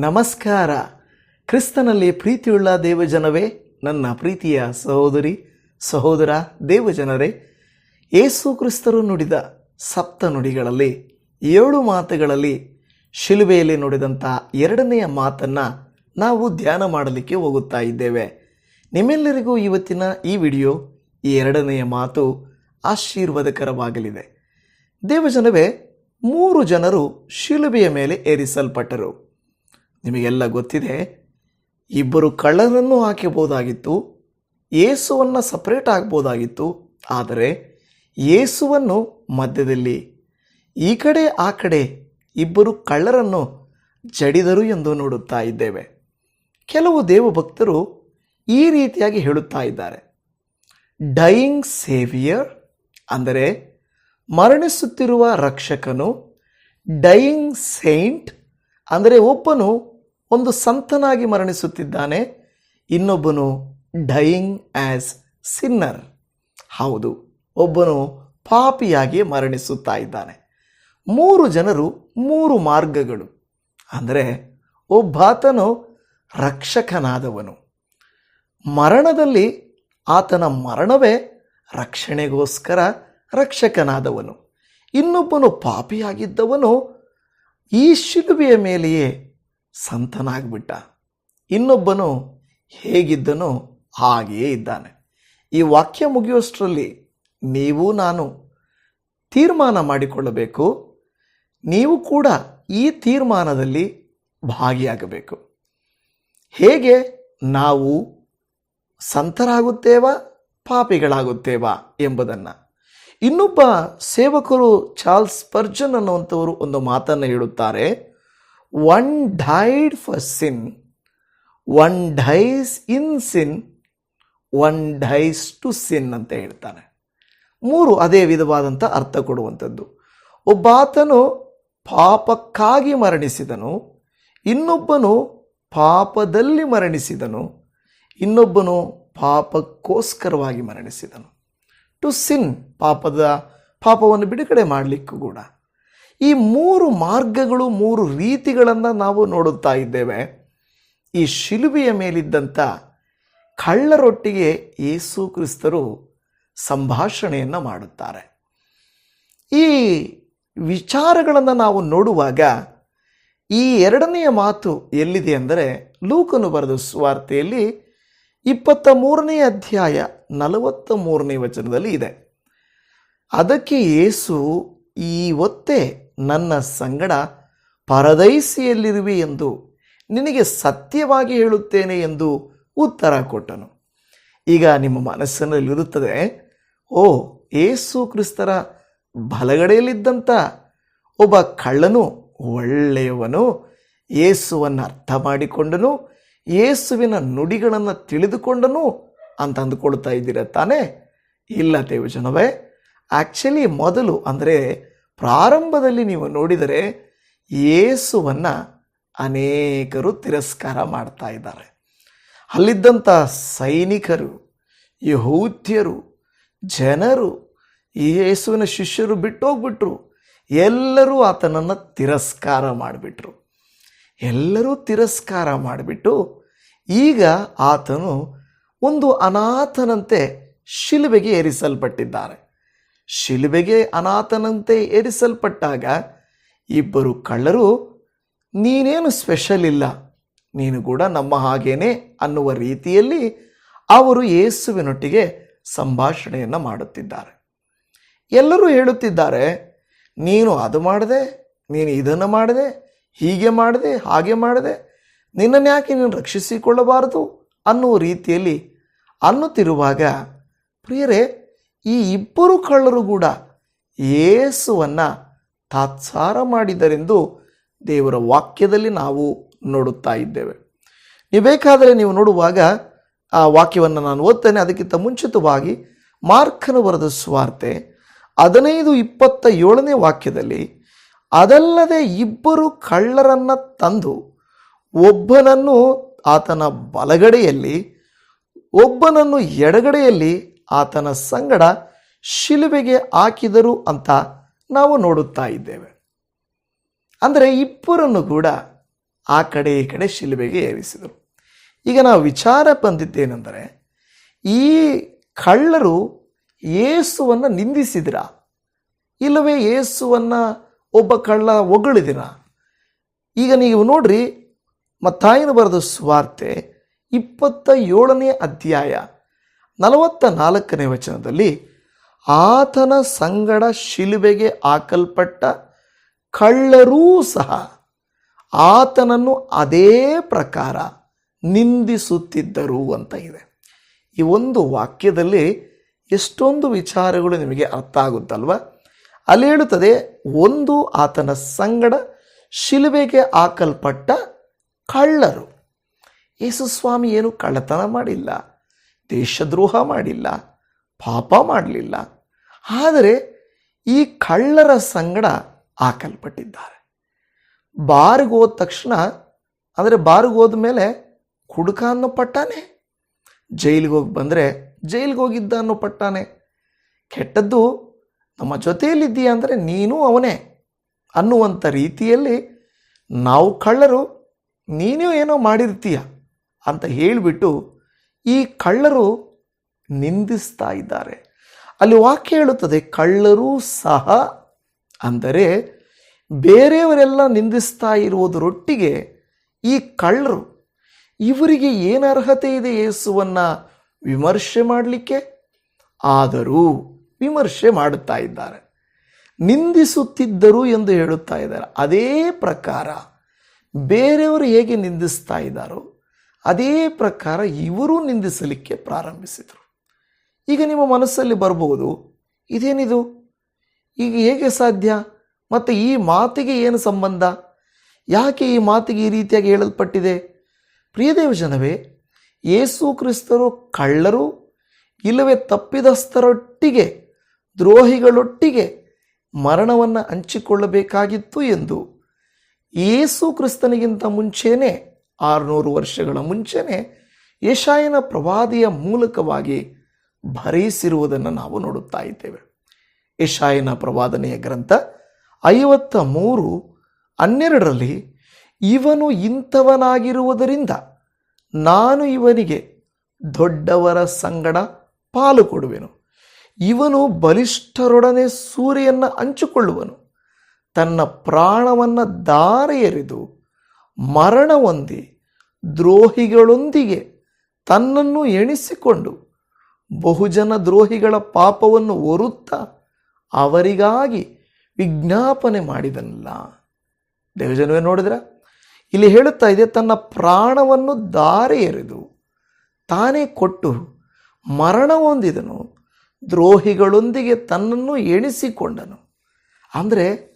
ನಮಸ್ಕಾರ. ಕ್ರಿಸ್ತನಲ್ಲಿ ಪ್ರೀತಿಯುಳ್ಳ ದೇವಜನವೇ, ನನ್ನ ಪ್ರೀತಿಯ ಸಹೋದರಿ, ಸಹೋದರ, ದೇವಜನರೇ ಏಸು ಕ್ರಿಸ್ತರು ನುಡಿದ ಸಪ್ತ ನುಡಿಗಳಲ್ಲಿ, ಏಳು ಮಾತುಗಳಲ್ಲಿ ಶಿಲುಬೆಯಲ್ಲಿ ನುಡಿದಂಥ ಎರಡನೆಯ ಮಾತನ್ನು ನಾವು ಧ್ಯಾನ ಮಾಡಲಿಕ್ಕೆ ಹೋಗುತ್ತಾ ಇದ್ದೇವೆ. ನಿಮ್ಮೆಲ್ಲರಿಗೂ ಇವತ್ತಿನ ಈ ವಿಡಿಯೋ, ಈ ಎರಡನೆಯ ಮಾತು ಆಶೀರ್ವಾದಕರವಾಗಲಿದೆ. ದೇವಜನವೇ, ಮೂರು ಜನರು ಶಿಲುಬೆಯ ಮೇಲೆ ಏರಿಸಲ್ಪಟ್ಟರು. ನಿಮಗೆಲ್ಲ ಗೊತ್ತಿದೆ, ಇಬ್ಬರು ಕಳ್ಳರನ್ನು ಹಾಕಬಹುದಾಗಿತ್ತು ಏಸುವನ್ನು ಸಪ್ರೇಟ್ ಆಗ್ಬೋದಾಗಿತ್ತು ಆದರೆ ಯೇಸುವನ್ನು ಮಧ್ಯದಲ್ಲಿ, ಈ ಕಡೆ, ಆ ಕಡೆ ಇಬ್ಬರು ಕಳ್ಳರನ್ನು ಜಡಿದರು ಎಂದು ನೋಡುತ್ತಾ ಇದ್ದೇವೆ. ಕೆಲವು ದೇವಭಕ್ತರು ಈ ರೀತಿಯಾಗಿ ಹೇಳುತ್ತಾ ಇದ್ದಾರೆ. ಡೈಯಿಂಗ್ ಸೇವಿಯರ್ ಅಂದರೆ ಮರಣಿಸುತ್ತಿರುವ ರಕ್ಷಕನು ಡೈಯಿಂಗ್ ಸೇಂಟ್ ಅಂದರೆ ಒಬ್ಬನು ಒಂದು ಸಂತನಾಗಿ ಮರಣಿಸುತ್ತಿದ್ದಾನೆ. ಇನ್ನೊಬ್ಬನು ಡೈಯಿಂಗ್ ಆ್ಯಸ್ ಸಿನ್ನರ್ ಹೌದು, ಒಬ್ಬನು ಪಾಪಿಯಾಗಿ ಮರಣಿಸುತ್ತಾ ಇದ್ದಾನೆ. ಮೂರು ಜನರು ಮೂರು ಮಾರ್ಗಗಳು. ಅಂದರೆ ಒಬ್ಬಾತನು ರಕ್ಷಕನಾದವನು. ಮರಣದಲ್ಲಿ ಆತನ ಮರಣವೇ ರಕ್ಷಣೆಗೋಸ್ಕರ ರಕ್ಷಕನಾದವನು. ಇನ್ನೊಬ್ಬನು ಪಾಪಿಯಾಗಿದ್ದವನು ಈ ಶಿಲುಬೆಯ ಮೇಲೆಯೇ ಸಂತನಾಗ್ಬಿಟ್ಟ. ಇನ್ನೊಬ್ಬನು ಹೇಗಿದ್ದನೋ ಹಾಗೆಯೇ ಇದ್ದಾನೆ. ಈ ವಾಕ್ಯ ಮುಗಿಯುವಷ್ಟರಲ್ಲಿ ನೀವು ನಾನು ತೀರ್ಮಾನ ಮಾಡಿಕೊಳ್ಳಬೇಕು. ನೀವು ಕೂಡ ಈ ತೀರ್ಮಾನದಲ್ಲಿ ಭಾಗಿಯಾಗಬೇಕು. ಹೇಗೆ? ನಾವು ಸಂತರಾಗುತ್ತೇವಾ? ಪಾಪಿಗಳಾಗುತ್ತೇವಾ? ಎಂಬುದನ್ನು. ಇನ್ನೊಬ್ಬ ಸೇವಕರು ಚಾರ್ಲ್ಸ್ ಪರ್ಜನ್ ಅನ್ನುವಂಥವರು ಒಂದು ಮಾತನ್ನು ಹೇಳುತ್ತಾರೆ. One died for sin, one dies in sin, one dies to sin ಅಂತ ಹೇಳ್ತಾನೆ. ಮೂರು ಅದೇ ವಿಧವಾದಂಥ ಅರ್ಥ ಕೊಡುವಂಥದ್ದು. ಒಬ್ಬಾತನು ಪಾಪಕ್ಕಾಗಿ ಮರಣಿಸಿದನು. ಇನ್ನೊಬ್ಬನು ಪಾಪದಲ್ಲಿ ಮರಣಿಸಿದನು. ಇನ್ನೊಬ್ಬನು ಪಾಪಕ್ಕೋಸ್ಕರವಾಗಿ ಮರಣಿಸಿದನು. ಟು ಸಿನ್ ಪಾಪದ ಪಾಪವನ್ನು ಬಿಡುಗಡೆ ಮಾಡಲಿಕ್ಕೂ ಕೂಡ. ಈ ಮೂರು ಮಾರ್ಗಗಳು, ಮೂರು ರೀತಿಗಳನ್ನು ನಾವು ನೋಡುತ್ತಾ ಇದ್ದೇವೆ. ಈ ಶಿಲುಬೆಯ ಮೇಲಿದ್ದಂಥ ಕಳ್ಳರೊಟ್ಟಿಗೆ ಯೇಸು ಕ್ರಿಸ್ತರು ಸಂಭಾಷಣೆಯನ್ನು ಮಾಡುತ್ತಾರೆ. ಈ ವಿಚಾರಗಳನ್ನು ನಾವು ನೋಡುವಾಗ ಈ ಎರಡನೆಯ ಮಾತು ಎಲ್ಲಿದೆ ಅಂದರೆ ಲೂಕನು ಬರೆದ ಸ್ವಾರ್ತೆಯಲ್ಲಿ ಇಪ್ಪತ್ತ ಮೂರನೇ ಅಧ್ಯಾಯ ನಲವತ್ತ ಮೂರನೇ ವಚನದಲ್ಲಿ ಇದೆ. ಅದಕ್ಕೆ ಯೇಸು ಇವತ್ತೇ ನನ್ನ ಸಂಗಡ ಪರದೈಸಿಯಲ್ಲಿರುವೆ ಎಂದು ನಿನಗೆ ಸತ್ಯವಾಗಿ ಹೇಳುತ್ತೇನೆ ಎಂದು ಉತ್ತರ ಕೊಟ್ಟನು. ಈಗ ನಿಮ್ಮ ಮನಸ್ಸಿನಲ್ಲಿರುತ್ತದೆ ಓ, ಏಸು ಕ್ರಿಸ್ತರ ಬಲಗಡೆಯಲ್ಲಿದ್ದಂಥ ಒಬ್ಬ ಕಳ್ಳನು, ಒಳ್ಳೆಯವನು, ಏಸುವನ್ನು ಅರ್ಥ ಮಾಡಿಕೊಂಡನು, ಏಸುವಿನ ನುಡಿಗಳನ್ನು ತಿಳಿದುಕೊಂಡನು ಅಂತ ಅಂದುಕೊಳ್ತಾ ಇದ್ದೀರ ತಾನೇ? ಇಲ್ಲ ದೇವಜನವೇ ಆ್ಯಕ್ಚುಲಿ ಮೊದಲು ಅಂದರೆ ಪ್ರಾರಂಭದಲ್ಲಿ ನೀವು ನೋಡಿದರೆ ಯೇಸುವನ್ನು ಅನೇಕರು ತಿರಸ್ಕಾರ ಮಾಡ್ತಾ ಇದ್ದಾರೆ. ಅಲ್ಲಿದ್ದಂಥ ಸೈನಿಕರು, ಯಹೂದ್ಯರು, ಜನರು ಯೇಸುವಿನ ಶಿಷ್ಯರು ಬಿಟ್ಟೋಗ್ಬಿಟ್ರು. ಎಲ್ಲರೂ ಆತನನ್ನು ತಿರಸ್ಕಾರ ಮಾಡಿಬಿಟ್ರು. ಎಲ್ಲರೂ ತಿರಸ್ಕಾರ ಮಾಡಿಬಿಟ್ಟು ಈಗ ಆತನು ಒಂದು ಅನಾಥನಂತೆ ಶಿಲುಬೆಗೆ ಏರಿಸಲ್ಪಟ್ಟಿದ್ದಾರೆ. ಶಿಲುಬೆಗೆ ಅನಾಥನಂತೆ ಏರಿಸಲ್ಪಟ್ಟಾಗ ಇಬ್ಬರು ಕಳ್ಳರು, ನೀನೇನು ಸ್ಪೆಷಲ್ ಇಲ್ಲ? ನೀನು ಕೂಡ ನಮ್ಮ ಹಾಗೇನೆ? ಅನ್ನುವ ರೀತಿಯಲ್ಲಿ ಅವರು ಯೇಸುವಿನೊಟ್ಟಿಗೆ ಸಂಭಾಷಣೆಯನ್ನು ಮಾಡುತ್ತಿದ್ದಾರೆ. ಎಲ್ಲರೂ ಹೇಳುತ್ತಿದ್ದಾರೆ, ನೀನು ಅದು ಮಾಡಿದೆ, ನೀನು ಇದನ್ನು ಮಾಡಿದೆ, ಹೀಗೆ ಮಾಡಿದೆ, ಹಾಗೆ ಮಾಡಿದೆ, ನಿನ್ನನ್ನು ಯಾಕೆ ನೀನು ರಕ್ಷಿಸಿಕೊಳ್ಳಬಾರದು? ಅನ್ನುವ ರೀತಿಯಲ್ಲಿ ಅನ್ನುತ್ತಿರುವಾಗ, ಪ್ರಿಯರೇ ಈ ಇಬ್ಬರು ಕಳ್ಳರು ಕೂಡ ಏಸುವನ್ನು ತಾತ್ಸಾರ ಮಾಡಿದರೆಂದು ದೇವರ ವಾಕ್ಯದಲ್ಲಿ ನಾವು ನೋಡುತ್ತಾ ಇದ್ದೇವೆ. ನೀವು ಬೇಕಾದರೆ ನೀವು ನೋಡುವಾಗ ಆ ವಾಕ್ಯವನ್ನು ನಾನು ಓದ್ತೇನೆ, ಅದಕ್ಕಿಂತ ಮುಂಚಿತವಾಗಿ ಮಾರ್ಕನು ಬರೆದ ಸ್ವಾರ್ತೆ ಹದಿನೈದು ಇಪ್ಪತ್ತ ಏಳನೇ ವಾಕ್ಯದಲ್ಲಿ, ಅದಲ್ಲದೆ ಇಬ್ಬರು ಕಳ್ಳರನ್ನು ತಂದು ಒಬ್ಬನನ್ನು ಆತನ ಬಲಗಡೆಯಲ್ಲಿ, ಒಬ್ಬನನ್ನು ಎಡಗಡೆಯಲ್ಲಿ ಆತನ ಸಂಗಡ ಶಿಲುಬೆಗೆ ಹಾಕಿದರು ಅಂತ ನಾವು ನೋಡುತ್ತಾ ಇದ್ದೇವೆ. ಅಂದರೆ ಇಬ್ಬರನ್ನು ಕೂಡ ಆ ಕಡೆ ಈ ಕಡೆ ಶಿಲುಬೆಗೆ ಏರಿಸಿದರು. ಈಗ ನಾವು ವಿಚಾರ ಬಂದಿದ್ದೇನೆಂದರೆ, ಈ ಕಳ್ಳರು ಏಸುವನ್ನು ನಿಂದಿಸಿದಿರ? ಇಲ್ಲವೇ ಏಸುವನ್ನು ಒಬ್ಬ ಕಳ್ಳ ಒಗಳಿದಿರ ಈಗ ನೀವು ನೋಡ್ರಿ ಮತ್ತಾಯನ ಬರೆದ ಸ್ವಾರ್ತೆ ಇಪ್ಪತ್ತ ಏಳನೇ ಅಧ್ಯಾಯ ನಲವತ್ತ ನಾಲ್ಕನೇ ವಚನದಲ್ಲಿ ಆತನ ಸಂಗಡ ಶಿಲುಬೆಗೆ ಹಾಕಲ್ಪಟ್ಟ ಕಳ್ಳರೂ ಸಹ ಆತನನ್ನು ಅದೇ ಪ್ರಕಾರ ನಿಂದಿಸುತ್ತಿದ್ದರು ಅಂತ ಇದೆ. ಈ ಒಂದು ವಾಕ್ಯದಲ್ಲಿ ಎಷ್ಟೊಂದು ವಿಚಾರಗಳು ನಿಮಗೆ ಅರ್ಥ ಆಗುತ್ತಲ್ವ? ಅಲ್ಲಿ ಹೇಳುತ್ತದೆ, ಒಂದು ಆತನ ಸಂಗಡ ಶಿಲುಬೆಗೆ ಹಾಕಲ್ಪಟ್ಟ ಕಳ್ಳರು. ಯೇಸುಸ್ವಾಮಿ ಏನು ಕಳ್ಳತನ ಮಾಡಿಲ್ಲ. ದೇಶದ್ರೋಹ ಮಾಡಿಲ್ಲ, ಪಾಪ ಮಾಡಲಿಲ್ಲ. ಆದರೆ ಈ ಕಳ್ಳರ ಸಂಗಡ ಹಾಕಲ್ಪಟ್ಟಿದ್ದಾರೆ. ಬಾರಿಗೆ ಹೋದ ತಕ್ಷಣ, ಅಂದರೆ ಬಾರಿಗೆ ಹೋದ ಮೇಲೆ ಕುಡುಕ ಅನ್ನೋ ಪಟ್ಟಾನೆ, ಜೈಲಿಗೆ ಹೋಗಿ ಬಂದರೆ ಜೈಲಿಗೆ ಹೋಗಿದ್ದ ಅನ್ನೋ ಪಟ್ಟಾನೆ. ಕೆಟ್ಟದ್ದು, ನಮ್ಮ ಜೊತೆಯಲ್ಲಿದ್ದೀಯ ಅಂದರೆ ನೀನು ಅವನೇ ಅನ್ನುವಂಥ ರೀತಿಯಲ್ಲಿ ನಾವು ಕಳ್ಳರು, ನೀನೇ ಏನೋ ಮಾಡಿರ್ತೀಯ ಅಂತ ಹೇಳಿಬಿಟ್ಟು ಈ ಕಳ್ಳರು ನಿಂದಿಸ್ತಾ ಇದ್ದಾರೆ. ಅಲ್ಲಿ ವಾಕ್ಯ ಹೇಳುತ್ತದೆ, ಕಳ್ಳರು ಸಹ. ಅಂದರೆ ಬೇರೆಯವರೆಲ್ಲ ನಿಂದಿಸ್ತಾ ಇರುವುದರೊಟ್ಟಿಗೆ ಈ ಕಳ್ಳರು, ಇವರಿಗೆ ಏನು ಅರ್ಹತೆ ಇದೆ ಯೇಸುವನ್ನು ವಿಮರ್ಶೆ ಮಾಡಲಿಕ್ಕೆ? ಆದರೂ ವಿಮರ್ಶೆ ಮಾಡುತ್ತಾ ಇದ್ದಾರೆ. ನಿಂದಿಸುತ್ತಿದ್ದರು ಎಂದು ಹೇಳುತ್ತಾ ಇದ್ದಾರೆ. ಅದೇ ಪ್ರಕಾರ ಬೇರೆಯವರು ಹೇಗೆ ನಿಂದಿಸ್ತಾ ಇದ್ದಾರೋ ಅದೇ ಪ್ರಕಾರ ಇವರು ನಿಂದಿಸಲಿಕ್ಕೆ ಪ್ರಾರಂಭಿಸಿದರು. ಈಗ ನಿಮ್ಮ ಮನಸ್ಸಲ್ಲಿ ಬರಬಹುದು ಇದೇನಿದು? ಈಗ ಹೇಗೆ ಸಾಧ್ಯ? ಮತ್ತು ಈ ಮಾತಿಗೆ ಏನು ಸಂಬಂಧ? ಯಾಕೆ ಈ ಮಾತಿಗೆ ಈ ರೀತಿಯಾಗಿ ಹೇಳಲ್ಪಟ್ಟಿದೆ? ಪ್ರಿಯದೇವ ಜನವೇ, ಯೇಸು ಕ್ರಿಸ್ತರು ಕಳ್ಳರು, ಇಲ್ಲವೇ ತಪ್ಪಿದಸ್ಥರೊಟ್ಟಿಗೆ ದ್ರೋಹಿಗಳೊಟ್ಟಿಗೆ ಮರಣವನ್ನು ಹಂಚಿಕೊಳ್ಳಬೇಕಾಗಿತ್ತು ಎಂದು ಯೇಸು ಕ್ರಿಸ್ತನಿಗಿಂತ ಮುಂಚೆನೇ ಆರುನೂರು ವರ್ಷಗಳ ಮುಂಚೆನೆ ಯಶಾಯನ ಪ್ರವಾದಿಯ ಮೂಲಕವಾಗಿ ಭರಿಸಿರುವುದನ್ನು ನಾವು ನೋಡುತ್ತಾ ಇದ್ದೇವೆ. ಯಶಾಯನ ಪ್ರವಾದನೆಯ ಗ್ರಂಥ ಐವತ್ತ ಮೂರು ಹನ್ನೆರಡರಲ್ಲಿ ಇವನು ಇಂಥವನಾಗಿರುವುದರಿಂದ ನಾನು ಇವನಿಗೆ ದೊಡ್ಡವರ ಸಂಗಡ ಪಾಲು ಕೊಡುವೆನು. ಇವನು ಬಲಿಷ್ಠರೊಡನೆ ಸೂರ್ಯನ ಹಂಚಿಕೊಳ್ಳುವನು. ತನ್ನ ಪ್ರಾಣವನ್ನು ದಾರೆ ಎರೆದು ಮರಣ ಹೊಂದಿ ದ್ರೋಹಿಗಳೊಂದಿಗೆ ತನ್ನನ್ನು ಎಣಿಸಿಕೊಂಡು ಬಹುಜನ ದ್ರೋಹಿಗಳ ಪಾಪವನ್ನು ಹೊರುತ್ತಾ ಅವರಿಗಾಗಿ ವಿಜ್ಞಾಪನೆ ಮಾಡಿದನಲ್ಲ. ದೇವಜನವೇ ನೋಡಿದ್ರ? ಇಲ್ಲಿ ಹೇಳುತ್ತಾ ಇದೆ, ತನ್ನ ಪ್ರಾಣವನ್ನು ದಾರೆ ಎರೆದು ತಾನೇ ಕೊಟ್ಟು ಮರಣ ಹೊಂದಿದನು, ದ್ರೋಹಿಗಳೊಂದಿಗೆ ತನ್ನನ್ನು ಎಣಿಸಿಕೊಂಡನು. ಅಂದರೆ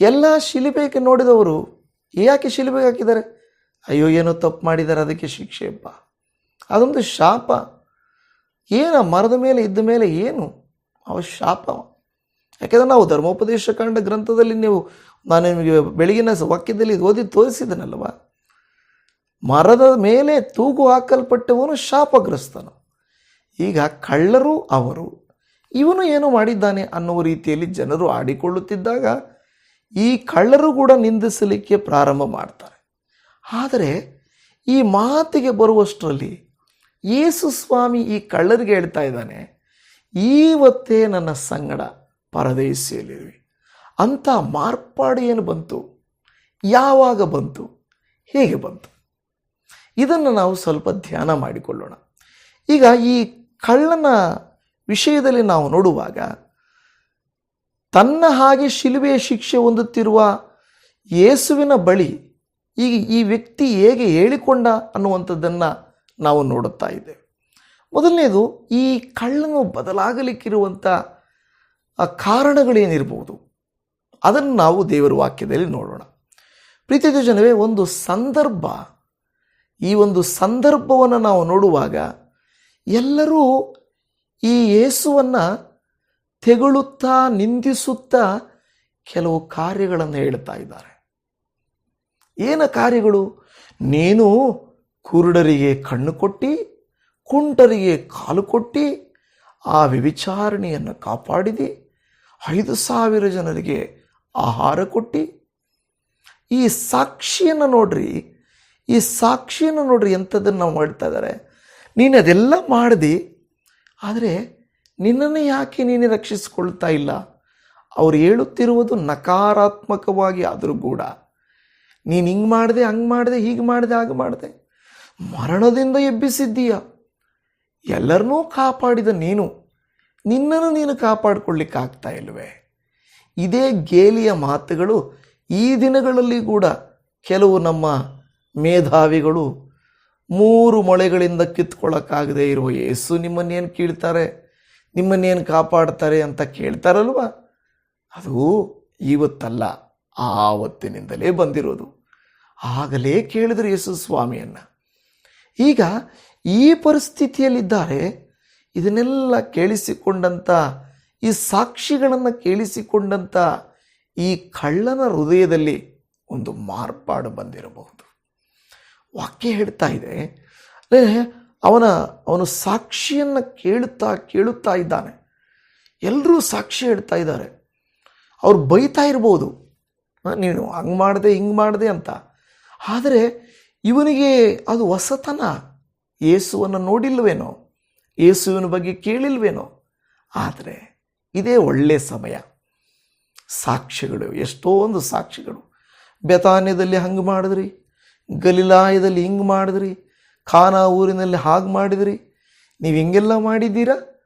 ಎಲ್ಲ ಶಿಲಿಬೇಕೆ ನೋಡಿದವರು ಯಾಕೆ ಶಿಲುಬೆಗೆ ಹಾಕಿದ್ದಾರೆ? ಅಯ್ಯೋ, ಏನೋ ತಪ್ಪು ಮಾಡಿದ್ದಾರೆ, ಅದಕ್ಕೆ ಶಿಕ್ಷೆಯಪ್ಪ ಅದೊಂದು ಶಾಪ. ಏನ ಮರದ ಮೇಲೆ ಇದ್ದ ಮೇಲೆ ಏನು? ಅವ ಶಾಪ ಯಾಕೆಂದರೆ ನಾವು ಧರ್ಮೋಪದೇಶ ಕಂಡ ಗ್ರಂಥದಲ್ಲಿ ನೀವು, ನಾನು ನಿಮಗೆ ಬೆಳಗಿನ ವಾಕ್ಯದಲ್ಲಿ ಓದಿ ತೋರಿಸಿದನಲ್ವ? ಮರದ ಮೇಲೆ ತೂಗು ಹಾಕಲ್ಪಟ್ಟವನು ಶಾಪಗ್ರಸ್ತನು. ಈಗ ಕಳ್ಳರು ಅವರು. ಇವನು ಏನು ಮಾಡಿದ್ದಾನೆ ಅನ್ನುವ ರೀತಿಯಲ್ಲಿ ಜನರು ಆಡಿಕೊಳ್ಳುತ್ತಿದ್ದಾಗ ಈ ಕಳ್ಳರು ಕೂಡ ನಿಂದಿಸಲಿಕ್ಕೆ ಪ್ರಾರಂಭ ಮಾಡ್ತಾರೆ. ಆದರೆ ಈ ಮಾತಿಗೆ ಬರುವಷ್ಟರಲ್ಲಿ ಯೇಸು ಸ್ವಾಮಿ ಈ ಕಳ್ಳರಿಗೆ ಹೇಳ್ತಾ ಇದ್ದಾನೆ ಇವತ್ತೇ ನನ್ನ ಸಂಗಡ ಪರದೇಶಿಯಲ್ಲಿರುವೆ. ಅಂಥ ಮಾರ್ಪಾಡು ಏನು ಬಂತು. ಯಾವಾಗ ಬಂತು? ಹೇಗೆ ಬಂತು? ಇದನ್ನು ನಾವು ಸ್ವಲ್ಪ ಧ್ಯಾನ ಮಾಡಿಕೊಳ್ಳೋಣ. ಈಗ ಈ ಕಳ್ಳನ ವಿಷಯದಲ್ಲಿ ನಾವು ನೋಡುವಾಗ ತನ್ನ ಹಾಗೆ ಶಿಲುಬೆಯ ಶಿಕ್ಷೆ ಹೊಂದುತ್ತಿರುವ ಯೇಸುವಿನ ಬಳಿ ಈಗ ಈ ವ್ಯಕ್ತಿ ಹೇಗೆ ಹೇಳಿಕೊಂಡ ಅನ್ನುವಂಥದ್ದನ್ನು ನಾವು ನೋಡುತ್ತಾ ಇದ್ದೇವೆ. ಮೊದಲನೇದು, ಈ ಕಳ್ಳನು ಬದಲಾಗಲಿಕ್ಕಿರುವಂಥ ಕಾರಣಗಳೇನಿರ್ಬೋದು? ಅದನ್ನು ನಾವು ದೇವರ ವಾಕ್ಯದಲ್ಲಿ ನೋಡೋಣ. ಪ್ರೀತಿಯ ಜನವೇ, ಒಂದು ಸಂದರ್ಭ, ಈ ಒಂದು ಸಂದರ್ಭವನ್ನು ನಾವು ನೋಡುವಾಗ ಎಲ್ಲರೂ ಈ ಯೇಸುವನ್ನು ತೆಗಳುತ್ತಾ ನಿಂದಿಸುತ್ತಾ ಕೆಲವು ಕಾರ್ಯಗಳನ್ನು ಹೇಳ್ತಾ ಇದ್ದಾರೆ. ಏನ ಕಾರ್ಯಗಳು? ನೀನು ಕುರುಡರಿಗೆ ಕಣ್ಣು ಕೊಟ್ಟು, ಕುಂಟರಿಗೆ ಕಾಲು ಕೊಟ್ಟು, ಆ ವಿವಿಚಾರಣೆಯನ್ನು ಕಾಪಾಡಿದಿ, ಐದು ಸಾವಿರ ಜನರಿಗೆ ಆಹಾರ ಕೊಟ್ಟು. ಈ ಸಾಕ್ಷಿಯನ್ನು ನೋಡ್ರಿ, ಈ ಸಾಕ್ಷಿಯನ್ನು ನೋಡ್ರಿ ಎಂಥದ್ದನ್ನು ನಾವು ಮಾಡ್ತಾ ಇದ್ದಾರೆ. ನೀನು ಅದೆಲ್ಲ ಮಾಡಿದಿ, ಆದರೆ ನಿನ್ನನ್ನು ಯಾಕೆ ನೀನು ರಕ್ಷಿಸಿಕೊಳ್ತಾ ಇಲ್ಲ? ಅವ್ರು ಹೇಳುತ್ತಿರುವುದು ನಕಾರಾತ್ಮಕವಾಗಿ ಆದರೂ ಕೂಡ. ನೀನು ಹಿಂಗೆ ಮಾಡಿದೆ, ಹಂಗೆ ಮಾಡಿದೆ, ಹೀಗೆ ಮಾಡಿದೆ, ಹಾಗೆ ಮಾಡಿದೆ. ಮರಣದಿಂದ ಎಬ್ಬಿಸಿದ್ದೀಯ? ಎಲ್ಲರನ್ನೂ ಕಾಪಾಡಿದ ನೀನು. ನಿನ್ನನ್ನು ನೀನು ಕಾಪಾಡಿಕೊಳ್ಳಿಕ್ಕಾಗ್ತಾ ಇಲ್ವೇ? ಇದೇ ಗೇಲಿಯ ಮಾತುಗಳು ಈ ದಿನಗಳಲ್ಲಿ ಕೂಡ ಕೆಲವು ನಮ್ಮ ಮೇಧಾವಿಗಳು ಮೂರು ಮೊಳೆಗಳಿಂದ ಕಿತ್ಕೊಳ್ಳೋಕ್ಕಾಗದೇ ಇರುವ ಯೇಸು ನಿಮ್ಮನ್ನೇನು ಕೀಳ್ತಾರೆ? ನಿಮ್ಮನ್ನೇನು ಕಾಪಾಡ್ತಾರೆ ಅಂತ ಕೇಳ್ತಾರಲ್ವ? ಅದು ಇವತ್ತಲ್ಲ ಆವತ್ತಿನಿಂದಲೇ ಬಂದಿರೋದು. ಆಗಲೇ ಕೇಳಿದ್ರು ಯೇಸು ಸ್ವಾಮಿಯನ್ನು. ಈಗ ಈ ಪರಿಸ್ಥಿತಿಯಲ್ಲಿದ್ದಾರೆ, ಇದನ್ನೆಲ್ಲ ಕೇಳಿಸಿಕೊಂಡಂಥ ಈ ಸಾಕ್ಷಿಗಳನ್ನು ಕೇಳಿಸಿಕೊಂಡಂಥ ಈ ಕಳ್ಳನ ಹೃದಯದಲ್ಲಿ ಒಂದು ಮಾರ್ಪಾಡು ಬಂದಿರಬಹುದು. ವಾಕ್ಯ ಹೇಳ್ತಾ ಇದೆ ಅವನ, ಅವನು ಸಾಕ್ಷಿಯನ್ನು ಕೇಳುತ್ತಾ ಕೇಳುತ್ತಾ ಇದ್ದಾನೆ. ಎಲ್ಲರೂ ಸಾಕ್ಷಿ ಹೇಳ್ತಾ ಇದ್ದಾರೆ. ಅವ್ರು ಬೈತಾ ಇರ್ಬೋದು. ನೀನು ಹಂಗೆ ಮಾಡಿದೆ, ಹಿಂಗೆ ಮಾಡಿದೆ ಅಂತ. ಆದರೆ ಇವನಿಗೆ ಅದು ಹೊಸತನ. ಯೇಸುವನ್ನು ನೋಡಿಲ್ವೇನೋ? ಯೇಸುವಿನ ಬಗ್ಗೆ ಕೇಳಿಲ್ವೇನೋ? ಆದರೆ ಇದೇ ಒಳ್ಳೆಯ ಸಮಯ. ಸಾಕ್ಷಿಗಳು, ಎಷ್ಟೋ ಒಂದು ಸಾಕ್ಷಿಗಳು. ಬೆತಾನ್ಯದಲ್ಲಿ ಹಂಗೆ ಮಾಡಿದ್ರಿ, ಗಲಿಲಾಯದಲ್ಲಿ ಹಿಂಗೆ ಮಾಡಿದ್ರಿ ಖಾನಾ ಊರಿನಲ್ಲಿ ಹಾಗೆ ಮಾಡಿದ್ರಿ? ನೀವು ಹಿಂಗೆಲ್ಲ ಮಾಡಿದ್ದೀರಾ?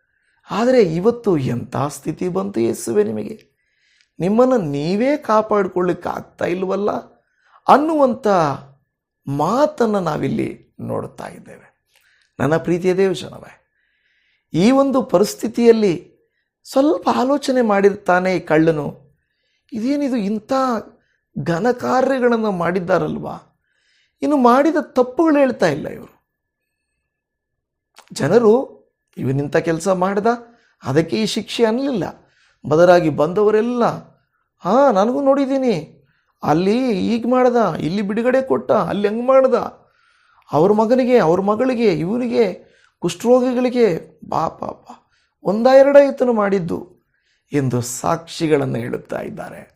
ಆದರೆ ಇವತ್ತು ಎಂಥ ಸ್ಥಿತಿ ಬಂತು ಎಸ್ಸುವೆ ನಿಮಗೆ? ನಿಮ್ಮನ್ನು ನೀವೇ ಕಾಪಾಡಿಕೊಳ್ಳಿಕ್ಕೆ ಆಗ್ತಾ ಇಲ್ವಲ್ಲ? ಅನ್ನುವಂಥ ಮಾತನ್ನು ನಾವಿಲ್ಲಿ ನೋಡ್ತಾ ಇದ್ದೇವೆ. ನನ್ನ ಪ್ರೀತಿಯ ದೇವಜನವೇ ಈ ಒಂದು ಪರಿಸ್ಥಿತಿಯಲ್ಲಿ ಸ್ವಲ್ಪ ಆಲೋಚನೆ ಮಾಡಿರ್ತಾನೆ ಈ ಕಳ್ಳನು. ಇದೇನಿದು ಇಂಥ ಘನ ಕಾರ್ಯಗಳನ್ನು ಮಾಡಿದ್ದಾರಲ್ವಾ? ಇನ್ನು ಮಾಡಿದ ತಪ್ಪುಗಳು ಹೇಳ್ತಾ ಇಲ್ಲ ಇವರು. ಜನರು ಇವನಿಂಥ ಕೆಲಸ ಮಾಡ್ದ, ಅದಕ್ಕೆ ಈ ಶಿಕ್ಷೆ ಅನ್ನಲಿಲ್ಲ. ಬದಲಾಗಿ ಬಂದವರೆಲ್ಲ, ಹಾಂ, ನನಗೂ ನೋಡಿದ್ದೀನಿ. ಅಲ್ಲಿ ಈಗ ಮಾಡ್ದ, ಇಲ್ಲಿ ಬಿಡುಗಡೆ ಕೊಟ್ಟ, ಅಲ್ಲಿ ಹೆಂಗೆ ಮಾಡ್ದ. ಅವ್ರ ಮಗನಿಗೆ, ಅವ್ರ ಮಗಳಿಗೆ, ಇವನಿಗೆ, ಕುಷ್ಠರೋಗಿಗಳಿಗೆ ಬಾ ಪಾಪ ಒಂದ ಎರಡ ಈತನು ಮಾಡಿದ್ದು ಎಂದು ಸಾಕ್ಷಿಗಳನ್ನು ಹೇಳುತ್ತಾ ಇದ್ದಾರೆ.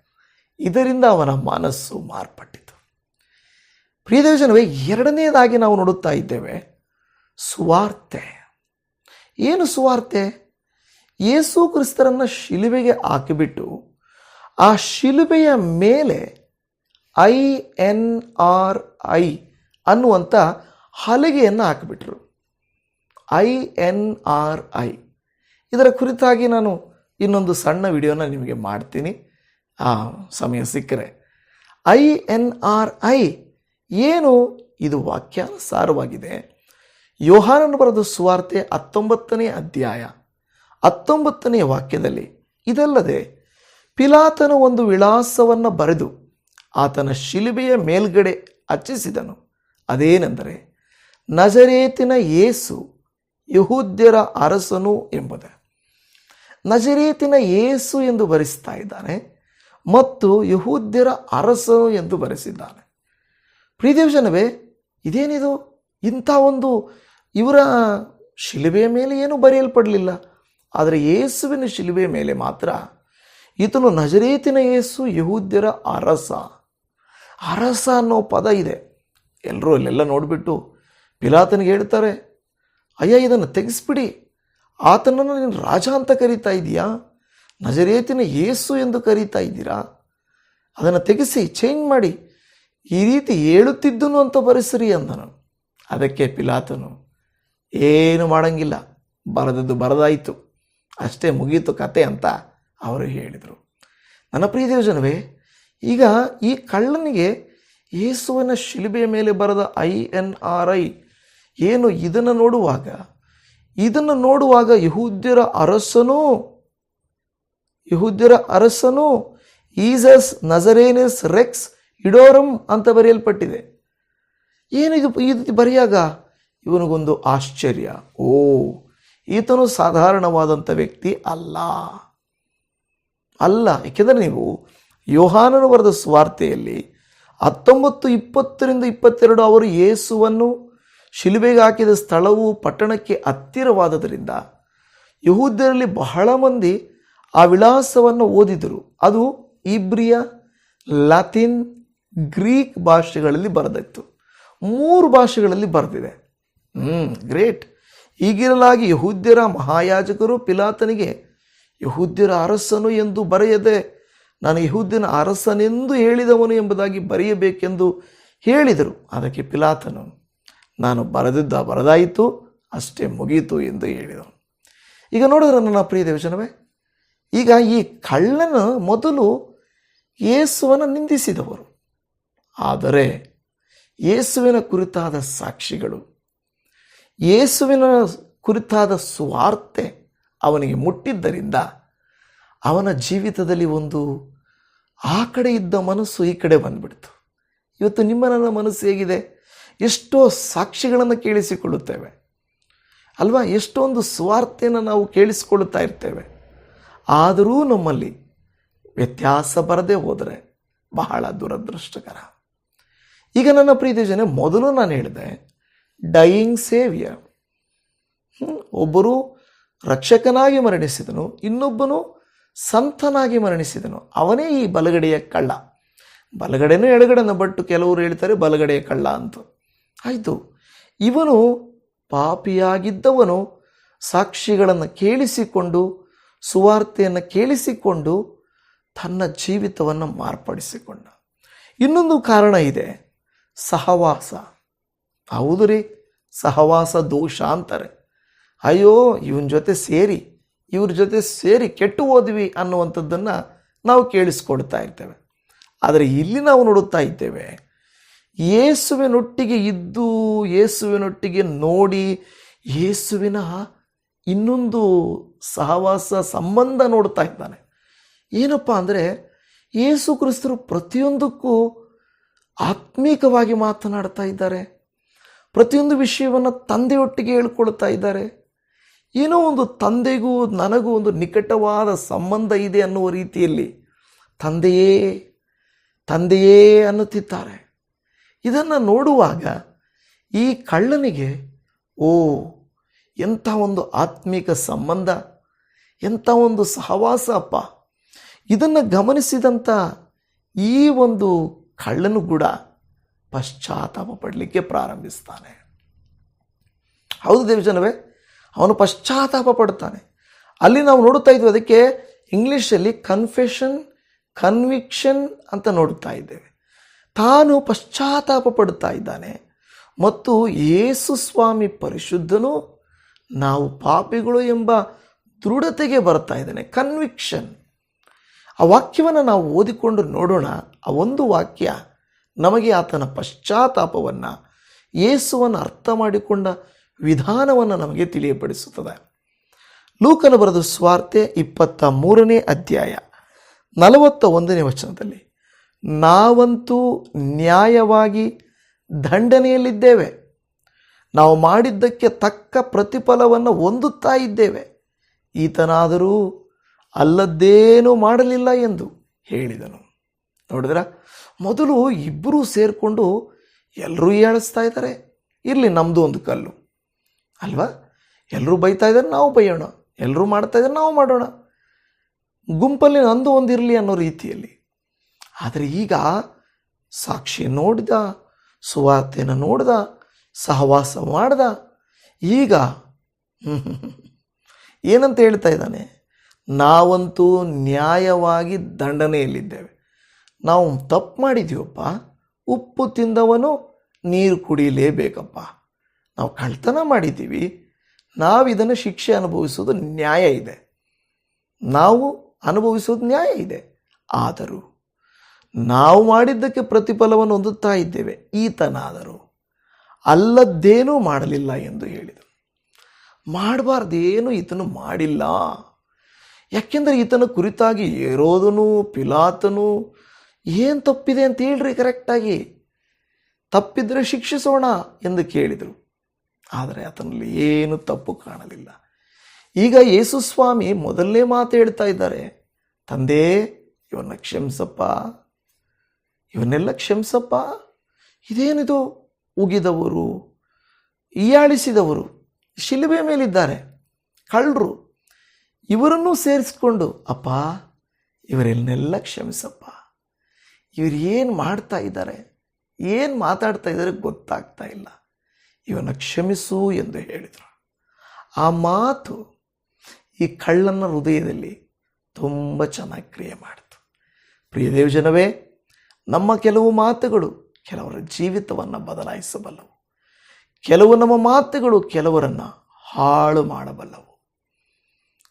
ಇದರಿಂದ ಅವನ ಮನಸ್ಸು ಮಾರ್ಪಟ್ಟಿತು. ಪ್ರಿಯದೇವಜನವೇ ಎರಡನೇದಾಗಿ ನಾವು ನೋಡುತ್ತಾ ಇದ್ದೇವೆ ಸುವಾರ್ತೆ. ಏನು ಸುವಾರ್ತೆ? ಯೇಸು ಕ್ರಿಸ್ತರನ್ನು ಶಿಲುಬೆಗೆ ಹಾಕಿಬಿಟ್ಟು ಆ ಶಿಲುಬೆಯ ಮೇಲೆ ಐ ಎನ್ ಆರ್ ಐ ಅನ್ನುವಂಥ ಹಲಗೆಯನ್ನು ಹಾಕಿಬಿಟ್ರು. I N R I. ಇದರ ಕುರಿತಾಗಿ ನಾನು ಇನ್ನೊಂದು ಸಣ್ಣ ವಿಡಿಯೋನ ನಿಮಗೆ ಮಾಡ್ತೀನಿ. ಆ ಸಮಯ ಸಿಕ್ಕರೆ. ಐ ಎನ್ ಆರ್ ಐ ಏನು? ಇದು ವಾಕ್ಯಾನುಸಾರವಾಗಿದೆ. ಯೋಹಾನನ ಬರೆದ ಸುವಾರ್ತೆ ಹತ್ತೊಂಬತ್ತನೇ ಅಧ್ಯಾಯ ಹತ್ತೊಂಬತ್ತನೆಯ ವಾಕ್ಯದಲ್ಲಿ, ಇದಲ್ಲದೆ ಪಿಲಾತನು ಒಂದು ವಿಳಾಸವನ್ನು ಬರೆದು ಆತನ ಶಿಲುಬೆಯ ಮೇಲ್ಗಡೆ ಹಚ್ಚಿಸಿದನು ಅದೇನೆಂದರೆ, ನಜರೇತಿನ ಏಸು ಯಹೂದ್ಯರ ಅರಸನು ಎಂಬುದೇ. ನಜರೇತಿನ ಏಸು ಎಂದು ಬರೆಸ್ತಾ ಇದ್ದಾನೆ ಮತ್ತು ಯಹೂದ್ಯರ ಅರಸನು ಎಂದು ಬರೆಸಿದ್ದಾನೆ. ಪ್ರೀದೇವಜನವೇ ಇದೇನಿದು? ಇಂಥ ಒಂದು ಇವರ ಶಿಲುಬೆಯ ಮೇಲೆ ಏನೂ ಬರೆಯಲ್ಪಡಲಿಲ್ಲ. ಆದರೆ ಯೇಸುವಿನ ಶಿಲುಬೆ ಮೇಲೆ ಮಾತ್ರ ಈತನು ನಜರೇತಿನ ಯೇಸು ಯಹೂದ್ಯರ ಅರಸ. ಅರಸ ಅನ್ನೋ ಪದ ಇದೆ. ಎಲ್ಲರೂ ಇಲ್ಲೆಲ್ಲ ನೋಡಿಬಿಟ್ಟು ಪಿಲಾತನಿಗೆ ಹೇಳ್ತಾರೆ, ಅಯ್ಯ, ಇದನ್ನು ತೆಗೆಸ್ಬಿಡಿ. ಆತನನ್ನು ನೀನು ರಾಜ ಅಂತ ಕರೀತಾ ಇದೀಯಾ? ನಜರೇತಿನ ಯೇಸು ಎಂದು ಕರೀತಾ ಇದ್ದೀರಾ? ಅದನ್ನು ತೆಗೆಸಿ, ಚೇಂಜ್ ಮಾಡಿ. ಈ ರೀತಿ ಹೇಳುತ್ತಿದ್ದನು ಅಂತ ಬರೆಸಿರಿ ಅಂದನು. ಅದಕ್ಕೆ ಪಿಲಾತನು ಏನು ಮಾಡಂಗಿಲ್ಲ. ಬರದದ್ದು ಬರದಾಯಿತು. ಅಷ್ಟೇ ಮುಗಿಯಿತು ಕತೆ ಅಂತ ಅವರು ಹೇಳಿದರು. ನನ್ನ ಪ್ರಿಯ ದೇವಜನವೇ, ಈಗ ಈ ಕಳ್ಳನಿಗೆ ಯೇಸುವಿನ ಶಿಲುಬೆಯ ಮೇಲೆ ಬರೆದ ಐ ಎನ್ ಆರ್ ಐ ಏನು ಇದನ್ನು ನೋಡುವಾಗ? ಇದನ್ನು ನೋಡುವಾಗ ಯಹೂದ್ಯರ ಅರಸನು ಯಹೂದ್ಯರ ಅರಸನು ಈಸಸ್ ನಜರೇನಸ್ ರೆಕ್ಸ್ ಇಡೋರಂ ಅಂತ ಬರೆಯಲ್ಪಟ್ಟಿದೆ. ಏನಿದು ಈ ರೀತಿ ಬರೆಯಾಗ? ಇವನಿಗೊಂದು ಆಶ್ಚರ್ಯ. ಓ, ಈತನು ಸಾಧಾರಣವಾದಂಥ ವ್ಯಕ್ತಿ ಅಲ್ಲ. ಅಲ್ಲ, ಏಕೆಂದರೆ ನೀವು ಯೋಹಾನನು ಬರೆದ ಸ್ವಾರ್ಥೆಯಲ್ಲಿ ಹತ್ತೊಂಬತ್ತು, ಇಪ್ಪತ್ತರಿಂದ ಇಪ್ಪತ್ತೆರಡು ಅವರು ಯೇಸುವನ್ನು ಶಿಲುಬೆಗೆ ಹಾಕಿದ ಸ್ಥಳವು ಪಟ್ಟಣಕ್ಕೆ ಹತ್ತಿರವಾದದರಿಂದ ಯಹೂದ್ಯರಲ್ಲಿ ಬಹಳ ಮಂದಿ ಆ ವಿಳಾಸವನ್ನು ಓದಿದರು. ಅದು ಇಬ್ರಿಯ ಲ್ಯಾತಿನ್, ಗ್ರೀಕ್ ಭಾಷೆಗಳಲ್ಲಿ ಬರೆದಿತ್ತು. ಮೂರು ಭಾಷೆಗಳಲ್ಲಿ ಬರೆದಿದೆ. ಹ್ಞೂ ಗ್ರೇಟ್. ಈಗಿರಲಾಗಿ ಯಹೂದ್ಯರ ಮಹಾಯಾಜಕರು ಪಿಲಾತನಿಗೆ, ಯಹೂದ್ಯರ ಅರಸನು ಎಂದು ಬರೆಯದೆ, ನಾನು ಯಹೂದ್ಯನ ಅರಸನೆಂದು ಹೇಳಿದವನು ಎಂಬುದಾಗಿ ಬರೆಯಬೇಕೆಂದು ಹೇಳಿದರು. ಅದಕ್ಕೆ ಪಿಲಾತನು, ನಾನು ಬರೆದಿದ್ದ ಬರದಾಯಿತು, ಅಷ್ಟೇ ಮುಗಿಯಿತು ಎಂದು ಹೇಳಿದನು. ಈಗ ನೋಡಿದ್ರೆ ನನ್ನ ಪ್ರಿಯ ದೇವಜನವೇ, ಈಗ ಈ ಕಳ್ಳನ ಮೊದಲು ಯೇಸುವನ್ನು ನಿಂದಿಸಿದವರು. ಆದರೆ ಯೇಸುವಿನ ಕುರಿತಾದ ಸಾಕ್ಷಿಗಳು ಯೇಸುವಿನ ಕುರಿತಾದ ಸುವಾರ್ತೆ ಅವನಿಗೆ ಮುಟ್ಟಿದ್ದರಿಂದ ಅವನ ಜೀವಿತದಲ್ಲಿ ಒಂದು ಆ ಕಡೆ ಇದ್ದ ಮನಸ್ಸು ಈ ಕಡೆ ಬಂದ್ಬಿಡ್ತು. ಇವತ್ತು ನಿಮ್ಮ ನನ್ನ ಮನಸ್ಸು ಹೇಗಿದೆ? ಎಷ್ಟೋ ಸಾಕ್ಷಿಗಳನ್ನು ಕೇಳಿಸಿಕೊಳ್ಳುತ್ತೇವೆ. ಅಲ್ವಾ? ಎಷ್ಟೊಂದು ಸ್ವಾರ್ಥೆಯನ್ನು ನಾವು ಕೇಳಿಸಿಕೊಳ್ಳುತ್ತಾ ಇರ್ತೇವೆ. ಆದರೂ ನಮ್ಮಲ್ಲಿ ವ್ಯತ್ಯಾಸ ಬರದೇ ಹೋದರೆ ಬಹಳ ದುರದೃಷ್ಟಕರ. ಈಗ ನನ್ನ ಪ್ರೀತಿ ಜನ ಮೊದಲು ನಾನು ಹೇಳಿದೆ ಡೈಯಿಂಗ್ ಸೇವಿಯರ್ ಒಬ್ಬರು ರಕ್ಷಕನಾಗಿ ಮರಣಿಸಿದನು, ಇನ್ನೊಬ್ಬನು ಸಂತನಾಗಿ ಮರಣಿಸಿದನು. ಅವನೇ ಈ ಬಲಗಡೆಯ ಕಳ್ಳ. ಬಲಗಡೆನೂ ಎಡಗಡೆನ ಬಟ್ಟು ಕೆಲವರು ಹೇಳ್ತಾರೆ ಬಲಗಡೆಯ ಕಳ್ಳ ಅಂತ. ಆಯಿತು. ಇವನು ಪಾಪಿಯಾಗಿದ್ದವನು, ಸಾಕ್ಷಿಗಳನ್ನು ಕೇಳಿಸಿಕೊಂಡು, ಸುವಾರ್ತೆಯನ್ನು ಕೇಳಿಸಿಕೊಂಡು ತನ್ನ ಜೀವಿತವನ್ನು ಮಾರ್ಪಡಿಸಿಕೊಂಡ. ಇನ್ನೊಂದು ಕಾರಣ ಇದೆ, ಸಹವಾಸ. ಹೌದು ರೀ, ಸಹವಾಸ, ದೋಷ ಅಂತಾರೆ. ಅಯ್ಯೋ, ಇವನ ಜೊತೆ ಸೇರಿ, ಇವ್ರ ಜೊತೆ ಸೇರಿ ಕೆಟ್ಟು ಹೋದ್ವಿ ಅನ್ನುವಂಥದ್ದನ್ನು ನಾವು ಕೇಳಿಸ್ಕೊಡ್ತಾ ಇರ್ತೇವೆ. ಆದರೆ ಇಲ್ಲಿ ನಾವು ನೋಡುತ್ತಾ ಇದ್ದೇವೆ ಯೇಸುವಿನೊಟ್ಟಿಗೆ ಇದ್ದು ಯೇಸುವಿನೊಟ್ಟಿಗೆ ನೋಡಿ ಯೇಸುವಿನ ಇನ್ನೊಂದು ಸಹವಾಸ, ಸಂಬಂಧ ನೋಡ್ತಾ ಇದ್ದಾನೆ. ಏನಪ್ಪ ಅಂದರೆ ಯೇಸು ಕ್ರಿಸ್ತರು ಪ್ರತಿಯೊಂದಕ್ಕೂ ಆತ್ಮೀಕವಾಗಿ ಮಾತನಾಡ್ತಾ ಇದ್ದಾರೆ. ಪ್ರತಿಯೊಂದು ವಿಷಯವನ್ನು ತಂದೆಯೊಟ್ಟಿಗೆ ಹೇಳ್ಕೊಳ್ತಾ ಇದ್ದಾರೆ. ಏನೋ ಒಂದು ತಂದೆಗೂ ನನಗೂ ಒಂದು ನಿಕಟವಾದ ಸಂಬಂಧ ಇದೆ ಅನ್ನುವ ರೀತಿಯಲ್ಲಿ ತಂದೆಯೇ ತಂದೆಯೇ ಅನ್ನುತ್ತಿದ್ದಾರೆ. ಇದನ್ನು ನೋಡುವಾಗ ಈ ಕಳ್ಳನಿಗೆ, ಓ, ಎಂಥ ಒಂದು ಆತ್ಮಿಕ ಸಂಬಂಧ, ಎಂಥ ಒಂದು ಸಹವಾಸ ಅಪ್ಪ. ಇದನ್ನು ಗಮನಿಸಿದಂಥ ಈ ಒಂದು ಕಳ್ಳನು ಕೂಡ ಪಶ್ಚಾತ್ತಾಪ ಪಡಲಿಕ್ಕೆ ಪ್ರಾರಂಭಿಸ್ತಾನೆ. ಹೌದು ದೇವಜನವೇ, ಅವನು ಪಶ್ಚಾತ್ತಾಪ ಪಡ್ತಾನೆ. ಅಲ್ಲಿ ನಾವು ನೋಡುತ್ತಾ ಇದ್ವಿ, ಅದಕ್ಕೆ ಇಂಗ್ಲೀಷಲ್ಲಿ ಕನ್ಫೆಷನ್ ಕನ್ವಿಕ್ಷನ್ ಅಂತ ನೋಡುತ್ತಾ ಇದ್ದೇವೆ. ತಾನು ಪಶ್ಚಾತ್ತಾಪ ಪಡ್ತಾ ಇದ್ದಾನೆ. ಮತ್ತು ಯೇಸು ಸ್ವಾಮಿ ಪರಿಶುದ್ಧನು ನಾವು ಪಾಪಿಗಳು ಎಂಬ ದೃಢತೆಗೆ ಬರ್ತಾ ಇದ್ದಾನೆ ಕನ್ವಿಕ್ಷನ್ ಆ ವಾಕ್ಯವನ್ನು ನಾವು ಓದಿಕೊಂಡು ನೋಡೋಣ. ಆ ಒಂದು ವಾಕ್ಯ ನಮಗೆ ಆತನ ಪಶ್ಚಾತ್ತಾಪವನ್ನು ಯೇಸುವನ್ನು ಅರ್ಥ ಮಾಡಿಕೊಂಡ ವಿಧಾನವನ್ನು ನಮಗೆ ತಿಳಿಯಪಡಿಸುತ್ತದೆ. ಲೂಕನ ಬರೆದ ಸ್ವಾರ್ತೆ ಇಪ್ಪತ್ತ ಮೂರನೇ ಅಧ್ಯಾಯ ನಲವತ್ತ ಒಂದನೇ ವಚನದಲ್ಲಿ, ನಾವಂತೂ ನ್ಯಾಯವಾಗಿ ದಂಡನೆಯಲ್ಲಿದ್ದೇವೆ. ನಾವು ಮಾಡಿದ್ದಕ್ಕೆ ತಕ್ಕ ಪ್ರತಿಫಲವನ್ನು ಹೊಂದುತ್ತಾ ಇದ್ದೇವೆ. ಈತನಾದರೂ ಅಲ್ಲದ್ದೇನೂ ಮಾಡಲಿಲ್ಲ ಎಂದು ಹೇಳಿದನು. ನೋಡಿದ್ರ? ಮೊದಲು ಇಬ್ಬರೂ ಸೇರಿಕೊಂಡು ಎಲ್ಲರೂ ಏಳಿಸ್ತಾ ಇದ್ದಾರೆ ಇರಲಿ ನಮ್ಮದು ಒಂದು ಕಲ್ಲು. ಅಲ್ವಾ? ಎಲ್ಲರೂ ಬೈತಾ ಇದ್ದಾರೆ ನಾವು ಬೈಯೋಣ. ಎಲ್ಲರೂ ಮಾಡ್ತಾ ಇದ್ದಾರೆ ನಾವು ಮಾಡೋಣ. ಗುಂಪಲ್ಲಿ ನಂದು ಒಂದಿರಲಿ ಅನ್ನೋ ರೀತಿಯಲ್ಲಿ. ಆದರೆ ಈಗ ಸಾಕ್ಷಿ ನೋಡಿದ ಸುವಾರ್ತೆಯನ್ನು ನೋಡ್ದ, ಸಹವಾಸ ಮಾಡ್ದ, ಈಗ ಏನಂತ ಹೇಳ್ತಾ ಇದ್ದಾನೆ? ನಾವಂತೂ ನ್ಯಾಯವಾಗಿ ದಂಡನೆಯಲ್ಲಿದ್ದೇವೆ. ನಾವು ತಪ್ಪು ಮಾಡಿದೀವಪ್ಪ. ಉಪ್ಪು ತಿಂದವನು ನೀರು ಕುಡಿಯಲೇಬೇಕಪ್ಪ. ನಾವು ಕಳ್ತನ ಮಾಡಿದ್ದೀವಿ. ನಾವು ಇದನ್ನು ಶಿಕ್ಷೆ ಅನುಭವಿಸೋದು ನ್ಯಾಯ ಇದೆ. ನಾವು ಅನುಭವಿಸೋದು ನ್ಯಾಯ ಇದೆ. ಆದರೂ ನಾವು ಮಾಡಿದ್ದಕ್ಕೆ ಪ್ರತಿಫಲವನ್ನು ಹೊಂದುತ್ತಾ ಇದ್ದೇವೆ. ಈತನಾದರೂ ಅಲ್ಲದ್ದೇನೂ ಮಾಡಲಿಲ್ಲ ಎಂದು ಹೇಳಿದರು. ಮಾಡಬಾರ್ದೇನು ಈತನು ಮಾಡಿಲ್ಲ. ಯಾಕೆಂದರೆ ಈತನ ಕುರಿತಾಗಿ ಏರೋದನು ಪಿಲಾತನು ಏನು ತಪ್ಪಿದೆ ಅಂತ ಹೇಳ್ರಿ ಕರೆಕ್ಟಾಗಿ ತಪ್ಪಿದ್ರೆ ಶಿಕ್ಷಿಸೋಣ ಎಂದು ಕೇಳಿದರು. ಆದರೆ ಆತನಲ್ಲಿ ಏನು ತಪ್ಪು ಕಾಣಲಿಲ್ಲ. ಈಗ ಯೇಸುಸ್ವಾಮಿ ಮೊದಲನೇ ಮಾತು ಹೇಳ್ತಾ ಇದ್ದಾರೆ. ತಂದೆ, ಇವನ್ನ ಕ್ಷಮಿಸಪ್ಪ. ಇವನ್ನೆಲ್ಲ ಕ್ಷಮಿಸಪ್ಪ. ಇದೇನಿದು? ಉಗಿದವರು, ಈಯಾಳಿಸಿದವರು, ಶಿಲುಬೆ ಮೇಲಿದ್ದಾರೆ, ಕಳ್ಳರು. ಇವರನ್ನೂ ಸೇರಿಸ್ಕೊಂಡು, ಅಪ್ಪ ಇವರನ್ನೆಲ್ಲ ಕ್ಷಮಿಸಪ್ಪ. ಇವ್ರು ಏನು ಮಾಡ್ತಾ ಇದ್ದಾರೆ? ಏನು ಮಾತಾಡ್ತಾ ಇದ್ದಾರೆ ಗೊತ್ತಾಗ್ತಾ ಇಲ್ಲ. ಇವನ ಕ್ಷಮಿಸು ಎಂದು ಹೇಳಿದರು. ಆ ಮಾತು ಈ ಕಳ್ಳನ ಹೃದಯದಲ್ಲಿ ತುಂಬ ಚೆನ್ನಾಗಿ ಕ್ರಿಯೆ ಮಾಡಿತು. ಪ್ರಿಯ ದೇವಜನವೇ ನಮ್ಮ ಕೆಲವು ಮಾತುಗಳು ಕೆಲವರ ಜೀವಿತವನ್ನು ಬದಲಾಯಿಸಬಲ್ಲವು. ಕೆಲವು ನಮ್ಮ ಮಾತುಗಳು ಕೆಲವರನ್ನು ಹಾಳು ಮಾಡಬಲ್ಲವು.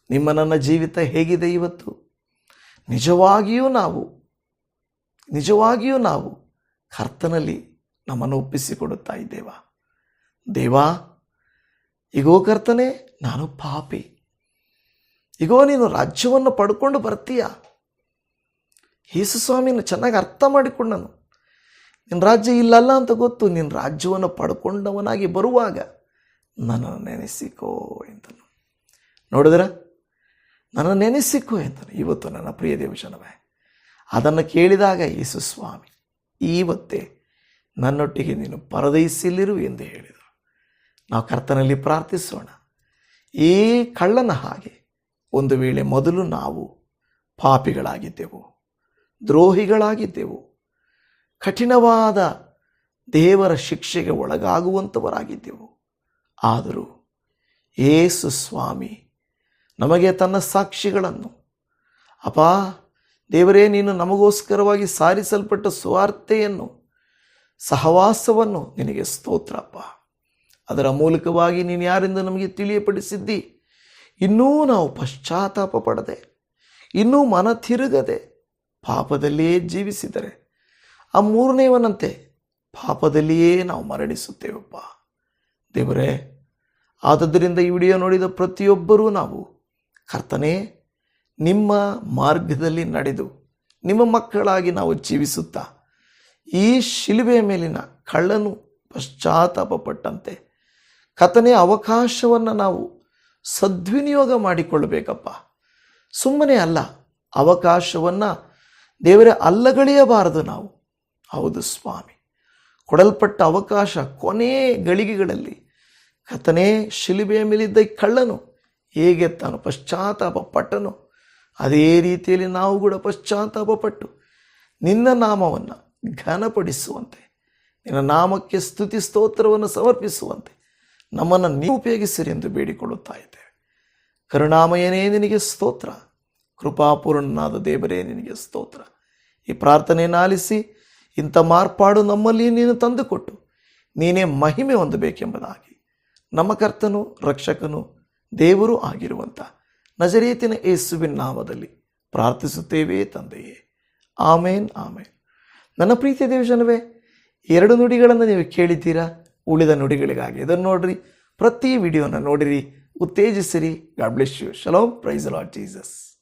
ನಿಮ್ಮ ನನ್ನ ಜೀವಿತ ಹೇಗಿದೆ ಇವತ್ತು? ನಿಜವಾಗಿಯೂ ನಾವು ನಿಜವಾಗಿಯೂ ನಾವು ಕರ್ತನಲ್ಲಿ ನಮ್ಮನ್ನು ಒಪ್ಪಿಸಿಕೊಡುತ್ತಾ ಇದ್ದೇವ? ದೇವಾ ಈಗೋ ಕರ್ತನೆ, ನಾನು ಪಾಪಿ. ಈಗೋ ನೀನು ರಾಜ್ಯವನ್ನು ಪಡ್ಕೊಂಡು ಬರ್ತೀಯ? ಯೇಸು ಸ್ವಾಮಿನ ಚೆನ್ನಾಗಿ ಅರ್ಥ ಮಾಡಿಕೊಂಡನು. ನಿನ್ನ ರಾಜ್ಯ ಇಲ್ಲಲ್ಲ ಅಂತ ಗೊತ್ತು ನಿನ್ನ ರಾಜ್ಯವನ್ನು ಪಡ್ಕೊಂಡವನಾಗಿ ಬರುವಾಗ ನನ್ನನ್ನು ನೆನೆಸಿಕೋ ಎಂತನು ನೋಡಿದ್ರ? ನನ್ನ ನೆನೆಸಿಕೋ ಎಂತನು ಇವತ್ತು ನನ್ನ ಪ್ರಿಯ ದೇವಜನವೇ ಅದನ್ನು ಕೇಳಿದಾಗ ಯೇಸು ಸ್ವಾಮಿ ಇವತ್ತೇ ನನ್ನೊಟ್ಟಿಗೆ ನೀನು ಪರದೈಸಿಲ್ಲಿರು ಎಂದು ಹೇಳಿದರು ನಾವು ಕರ್ತನಲ್ಲಿ ಪ್ರಾರ್ಥಿಸೋಣ. ಈ ಕಳ್ಳನ ಹಾಗೆ ಒಂದು ವೇಳೆ ಮೊದಲು ನಾವು ಪಾಪಿಗಳಾಗಿದ್ದೆವು, ದ್ರೋಹಿಗಳಾಗಿದ್ದೆವು, ಕಠಿಣವಾದ ದೇವರ ಶಿಕ್ಷೆಗೆ ಒಳಗಾಗುವಂಥವರಾಗಿದ್ದೆವು. ಆದರೂ ಏಸು ಸ್ವಾಮಿ ನಮಗೆ ತನ್ನ ಸಾಕ್ಷಿಗಳನ್ನು, ಅಪ್ಪ ದೇವರೇ, ನೀನು ನಮಗೋಸ್ಕರವಾಗಿ ಸಾರಿಸಲ್ಪಟ್ಟ ಸುವಾರ್ತೆಯನ್ನು, ಸಹವಾಸವನ್ನು ನಿನಗೆ ಸ್ತೋತ್ರಪ್ಪ. ಅದರ ಮೂಲಕವಾಗಿ ನೀನು ಯಾರಿಂದ ನಮಗೆ ತಿಳಿಯಪಡಿಸಿದ್ದಿ? ಇನ್ನೂ ನಾವು ಪಶ್ಚಾತ್ತಾಪ ಪಡದೆ, ಇನ್ನೂ ಮನ ತಿರುಗದೆ ಪಾಪದಲ್ಲಿಯೇ ಜೀವಿಸಿದರೆ, ಆ ಮೂರನೇವನಂತೆ ಪಾಪದಲ್ಲಿಯೇ ನಾವು ಮರಣಿಸುತ್ತೇವಪ್ಪ. ದೇವರೇ, ಆದ್ದರಿಂದ ಈ ವಿಡಿಯೋ ನೋಡಿದ ಪ್ರತಿಯೊಬ್ಬರೂ ನಾವು ಕರ್ತನೇ ನಿಮ್ಮ ಮಾರ್ಗದಲ್ಲಿ ನಡೆದು ನಿಮ್ಮ ಮಕ್ಕಳಾಗಿ ನಾವು ಜೀವಿಸುತ್ತಾ ಈ ಶಿಲುಬೆಯ ಮೇಲಿನ ಕಳ್ಳನು ಪಶ್ಚಾತ್ತಾಪ ಪಟ್ಟಂತೆ ಕತನೆ ಅವಕಾಶವನ್ನು ನಾವು ಸದ್ವಿನಿಯೋಗ ಮಾಡಿಕೊಳ್ಳಬೇಕಪ್ಪ. ಸುಮ್ಮನೆ ಅಲ್ಲ, ಅವಕಾಶವನ್ನು ದೇವರ ಅಲ್ಲಗಳೆಯಬಾರದು ನಾವು. ಹೌದು ಸ್ವಾಮಿ, ಕೊಡಲ್ಪಟ್ಟ ಅವಕಾಶ ಕೊನೆ ಗಳಿಗೆಗಳಲ್ಲಿ ಕಥನೇ ಶಿಲುಬೆಯ ಮೇಲಿದ್ದ ಕಳ್ಳನು ಹೇಗೆ ತಾನು ಪಶ್ಚಾತ್ತಾಪ ಪಟ್ಟನು ಅದೇ ರೀತಿಯಲ್ಲಿ ನಾವು ಕೂಡ ಪಶ್ಚಾತ್ತಾಪ ಪಟ್ಟು ನಿನ್ನ ನಾಮವನ್ನು ಘನಪಡಿಸುವಂತೆ, ನಿನ್ನ ನಾಮಕ್ಕೆ ಸ್ತುತಿ ಸ್ತೋತ್ರವನ್ನು ಸಮರ್ಪಿಸುವಂತೆ ನಮ್ಮನ್ನು ನೀವು ಉಪಯೋಗಿಸಿರಿ ಎಂದು ಬೇಡಿಕೊಳ್ಳುತ್ತಾ ಇದ್ದೇವೆ. ಕರುಣಾಮಯನೇ ನಿನಗೆ ಸ್ತೋತ್ರ, ಕೃಪಾಪೂರ್ಣನಾದ ದೇವರೇ ನಿನಗೆ ಸ್ತೋತ್ರ. ಈ ಪ್ರಾರ್ಥನೆಯನ್ನು ಆಲಿಸಿ ಇಂಥ ಮಾರ್ಪಾಡು ನಮ್ಮಲ್ಲಿ ನೀನು ತಂದುಕೊಟ್ಟು ನೀನೇ ಮಹಿಮೆ ಹೊಂದಬೇಕೆಂಬುದಾಗಿ ನಮ್ಮ ಕರ್ತನು, ರಕ್ಷಕನು, ದೇವರು ಆಗಿರುವಂಥ ನಜರೇತಿನ ಯೇಸುವಿನ ನಾಮದಲ್ಲಿ ಪ್ರಾರ್ಥಿಸುತ್ತೇವೆ ತಂದೆಯೇ. ಆಮೇನ್ ಆಮೇನ್. ನನ್ನ ಪ್ರೀತಿಯ ದೇವಜನವೇ, ಎರಡು ನುಡಿಗಳನ್ನು ನೀವು ಕೇಳಿದ್ದೀರಾ? ಉಳಿದ ನುಡಿಗಳಿಗಾಗಿ. ಇದನ್ನು ನೋಡ್ರಿ, ಪ್ರತಿ ವಿಡಿಯೋನ ನೋಡಿರಿ, ಉತ್ತೇಜಿಸಿರಿ. God bless you. Shalom, praise Lord Jesus.